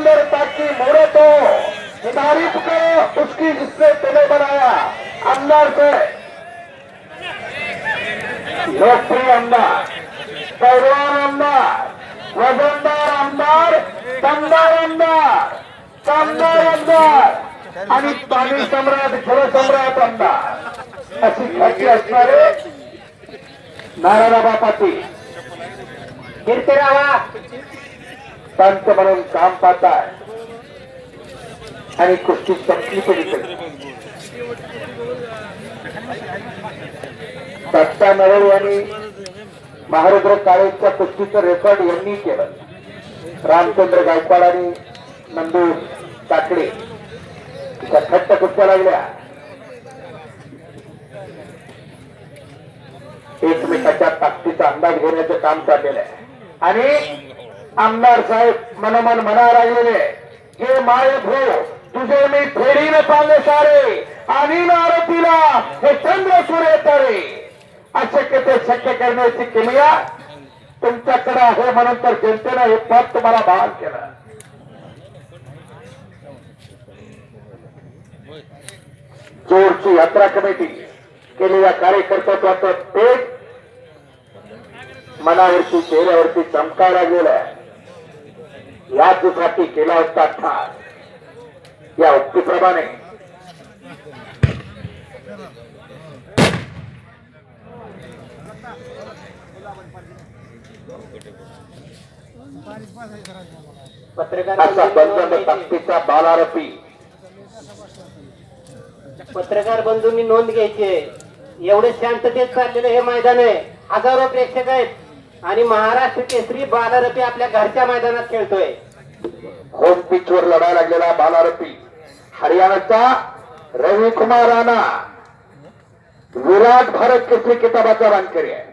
अंदर ताकि मोड़े तो तारीफ करो उसकी जिसने तुम्हें बनाया अंदर से। लोकप्रिय आमदार पहलवान आमदार वजनदार आमदार दमदार आमदार कामदार आमदार आणि पाणी सम्राट जलसम्राट आमदार अशी ख्याती असणारे नारायणबा पाटील कीर्तिरावा पंत म्हणून काम पाहताय. आणि कुस्ती संपली तरी सत्ता नरळ यांनी महारुद्र काळेच्या कुस्तीचं रेकॉर्ड यांनी केलं. रामचंद्र गायकवाड आणि नंदू काकडे तिच्या थट्ट कुस्त्या लागल्या. एकमेकाच्या ताकदीचा अंदाज घेण्याचं काम चाललेलं आहे. आणि आमदार साहेब मनमन म्हणा लागलेले हे माय भो तुझे मी फेरीन पाले सारे आणि आरतीला हे चंद्र सूर्य तारे अशक्य ते शक्य करण्याची किमया तुमच्याकडे आहे म्हणून तर जनतेनं हे पद तुम्हाला बहाल केलं. जोरची यात्रा कमिटी केलेल्या कार्यकर्त्याचं पेट मनावरती चेहऱ्यावरती चमकार लागलेला यासाठी केला होता ठार या उक्तीप्रमाणे. ताकदीचा बालारपी पत्रकार बंधूंनी नोंद घ्यायची एवढे शांततेत चाललेलं हे मैदान आहे. हजारो प्रेक्षक आहेत. आणि महाराष्ट्र केसरी बालारपी आपल्या घरच्या मैदानात खेळतोय. होम पिच वर लढा लागलेला बालारपी हरियाणाचा रविकुमार राणा. विराट भारत केसरी किताबाचा रानकरी आहे.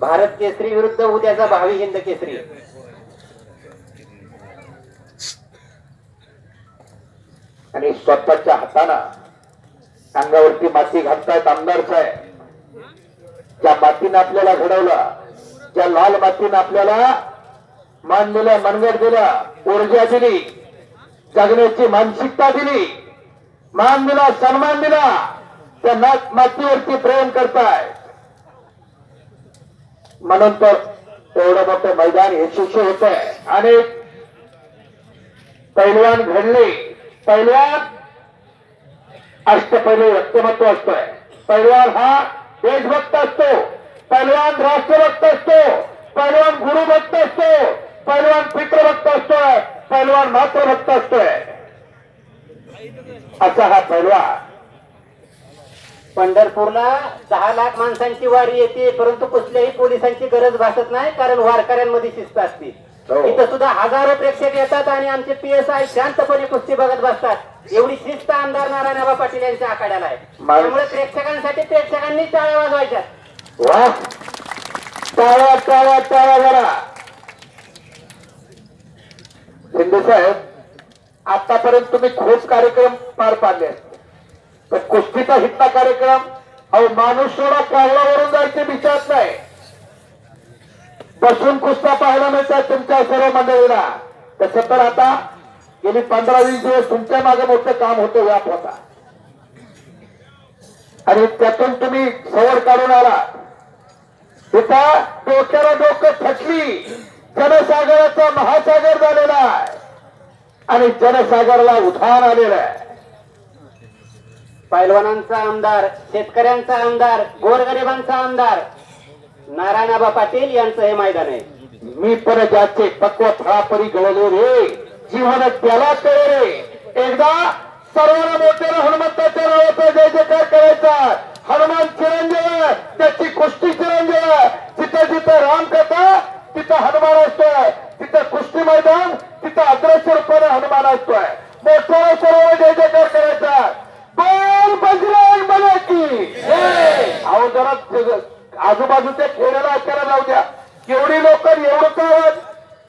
भारत केसरी विरुद्ध उद्याचा भावी हिंद केसरी. आणि स्वतःच्या हातानं अंगावरती माती घालतायत आमदार साहेब. ज्या मातीनं आपल्याला घडवलं ज्या लाल मातीनं आपल्याला मान दिला मनगट दिला ऊर्जा दिली जगण्याची मानसिकता दिली मान दिला सन्मान दिला त्या नाच मातीवरती प्रेम करताय. म्हणून तर एवढं मोठं मैदान यशस्वी होत. आहे आणि पैलवान घडले. पैलवान अष्टपैलू व्यक्तिमत्व असतोय. पैलवान हा देशभक्त असतो पैलवान राष्ट्रभक्त असतो पैलवान गुरुभक्त असतो पैलवान पितृभक्त असतोय पैलवान मातृभक्त असतोय. असा हा पैलवान. पंढरपूरला दहा लाख माणसांची वारी येते परंतु कुठल्याही पोलिसांची गरज भासत नाही कारण वारकऱ्यांमध्ये शिस्त असते. हो. इथं सुद्धा हजारो प्रेक्षक येतात आणि आमचे पी एस आय शांतपणे कुस्ती बघत बसतात. एवढी शिस्त आमदार नारायणबा पाटील यांच्या आखाड्याला आहे. त्यामुळे प्रेक्षकांसाठी प्रेक्षकांनी टाळ्या वाजवायच्या. वा. टाळा टाळा टाळा जरा. शिंदे साहेब आतापर्यंत तुम्ही खूप कार्यक्रम पार पाडले. पण कुस्तीचा हितला कार्यक्रम अहो माणूस सोडा कावळावरून जायचे विचारत नाही. बसून कुस्ता पाहायला मिळतात तुमच्या सर्व मंडळीला तसं तर आता गेली पंधरा वीस दिवस तुमच्या मागे मोठं काम होतं व्याप होता आणि त्यातून तुम्ही सवड काढून आला. तिथं डोक्याला डोकं थकली जनसागराचा महासागर झालेला आहे. आणि जनसागरला उधाण आलेलं आहे. पैलवानांचा आमदार शेतकऱ्यांचा आमदार गोरगरिबांचा आमदार नारायणबा पाटील यांचं हे मैदान आहे. मी पण ज्याचे पक्व फळापरी गळले रे. जीवन त्याला कळे रे. एकदा सर्वांना मोठ्याला हनुमंताच्या नावाचा जय जयकार करायचा. हनुमान चिरंजीव आहे, त्याची कुस्ती चिरंजीव. आहे. जिथं जिथं राम कथा तिथं हनुमान असतोय. तिथं कुस्ती मैदान तिथं अग्रसर रूपाने हनुमान असतोय. मोठ्याला सर्वांना जय जयकार करायचा. बोल बजरंग बने की. अहो जरा आजूबाजूच्या खेड्याला ऐकायला जाऊ द्या. केवढी लोक एवढं काय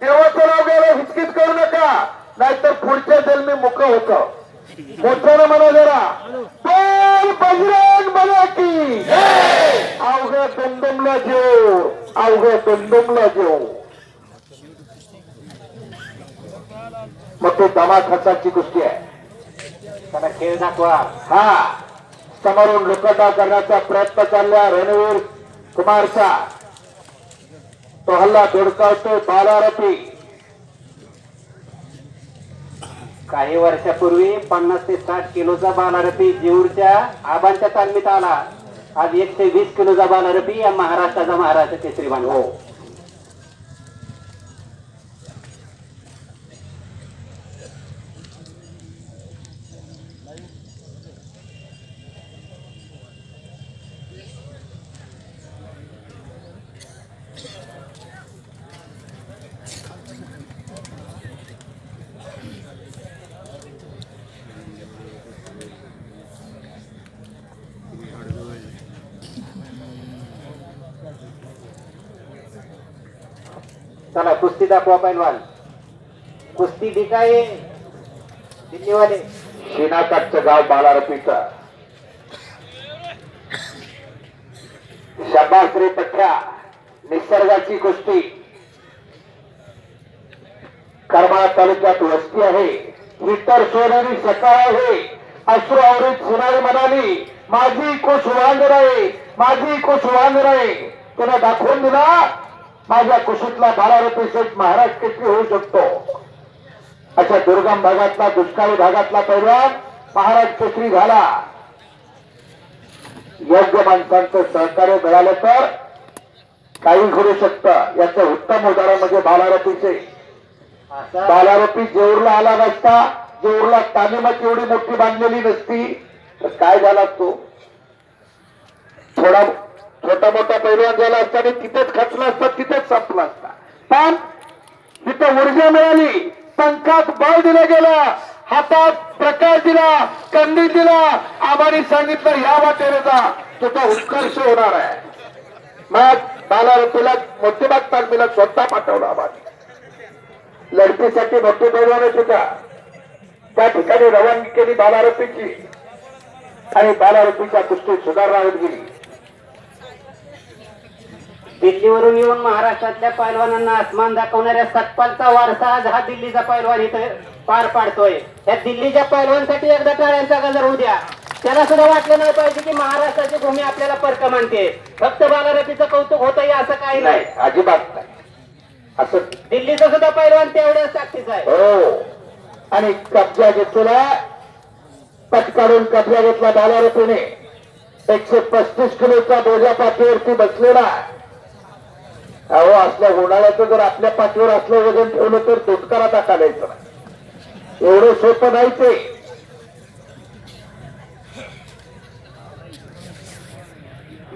देवाचं नाव घ्यायला हिचकित करू नका. नाहीतर पुढच्या जन्मी मुख होत. मोठ्यानं म्हणा जरा. बोल बजरंग बने की. अवघ दुमदुमला जेव. अवघ दुमदुमला जेव. मग ते दमा खर्चाची गोष्टी आहे. त्याला खेळ दाखवा. हा. समोरून लोखंडा करण्याचा प्रयत्न चालला रणवीर. कुमारचा तो हल्ला धुडकावतो बालारपी काही वर्षापूर्वी पन्नास ते साठ किलोचा बालारपी जीवरच्या आबांच्या तालमीत आला. आज एकशे वीस किलोचा बालारपी या महाराष्ट्राचा महाराष्ट्र केसरी बांधला हो. चला कुस्ती दाखवा पैलवान. कुस्ती दिकाय दिल्लीवाले. शेणाकाठचं गाव बालारपीचं. रे पठ्या निसर्गाची कुस्ती. करमाळा तालुक्यात वस्ती आहे. ही तर सोनारी सकाळ आहे. अश्रू आवरीत सुनारी म्हणाली माझी कुश आहे माझी कुश आहे त्याला दाखवून दिला माझ्या कुशीतला बारा रुपये सेट महाराष्ट्र केसरी होऊ शकतो? अशा दुर्गम भागातला दुष्काळी भागातला पैलवान महाराज केसरी झाला? योग्य माणसांचं सहकार्य मिळालं तर काही घडू शकतं. याचं उत्तम उदाहरण म्हणजे बालारपीचे बालारपी जेऊरला आला नसता जेऊरला तालीमच एवढी मोठी बांधलेली नसती. तर काय झाला तो? थोडा छोटा मोठा पैलवान झाला असता आणि तिथेच खचला असता तिथेच संपला असता. पण तिथं ऊर्जा मिळाली. पंखात बळ दिलं गेलं. हातात प्रकाश दिला कंदी दिला. आम्हाला सांगितलं या वाटेने जा. तुझा उत्कर्ष होणार आहे. मग बाला बालारपीला मोतीबाग तालमीला स्वतः पाठवला आम्हाला लढतीसाठी मोठी पैलवान सुद्धा त्या. ठिकाणी रवानगी केली बालारोपीची आणि बालारोपीच्या दृष्टीत सुधारणा होत गेली. दिल्लीवरून येऊन महाराष्ट्रातल्या पैलवानांना आसमान दाखवणाऱ्या सतपालचा वारसा आज हा दिल्लीचा पैलवान इथं पार पाडतोय. या दिल्लीच्या पैलवानसाठी एकदा टाळ्यांचा गजर होऊ द्या. त्याला सुद्धा वाटलं नाही पाहिजे की महाराष्ट्राची भूमी आपल्याला परक मानते. फक्त बालारतीचं कौतुक होतंय असं काही नाही अजिबात नाही. असं दिल्लीचा सुद्धा पैलवान तेवढ्याच ताकदीचा आहे. हो. आणि कब्जा घेतलेला पटकाडून कब्जा घेतला बालारपीने एकशे पस्तीस किलोचा बोजा पाठीवरती बसलेला. अहो असल्या उन्हाळ्याचं जर आपल्या पाठीवर असलं वजन ठेवलं तर दुष्काळात टाकायचं एवढं सोपं नाही ते.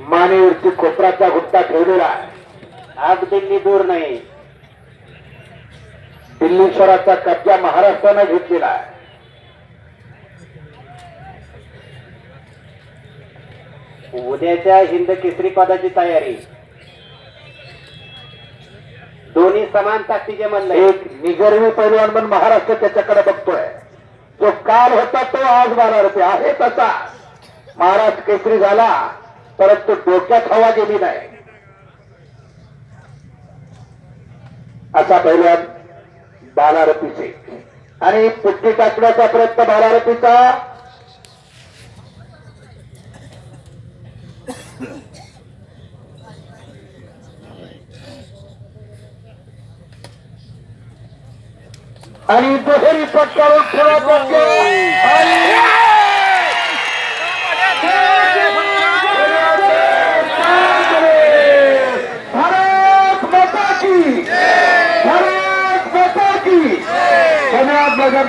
मानेवरती खोपराचा गुट्टा ठेवलेला आज दिल्ली दूर नाही. दिल्लीश्वराचा कब्जा महाराष्ट्रानं घेतलेला आहे. उद्याच्या हिंद केसरी पदाची तयारी. दोन्ही समान ताकदीचे म्हणलं. एक निगर्वी पैलवान म्हणून महाराष्ट्र त्याच्याकडे बघतोय. जो काल होता तो आज बारा आहे तसा. महाराष्ट्र केसरी झाला परंतु डोक्यात हवा गेली नाही. असा पैलवान बालारपीचे आणि पुट्टी टाकण्याचा प्रयत्न আমি বহেরি পাটকারের খোলা পক্ষে ভারত মাতা কি? ভারত মাতা কি? ধন্যবাদ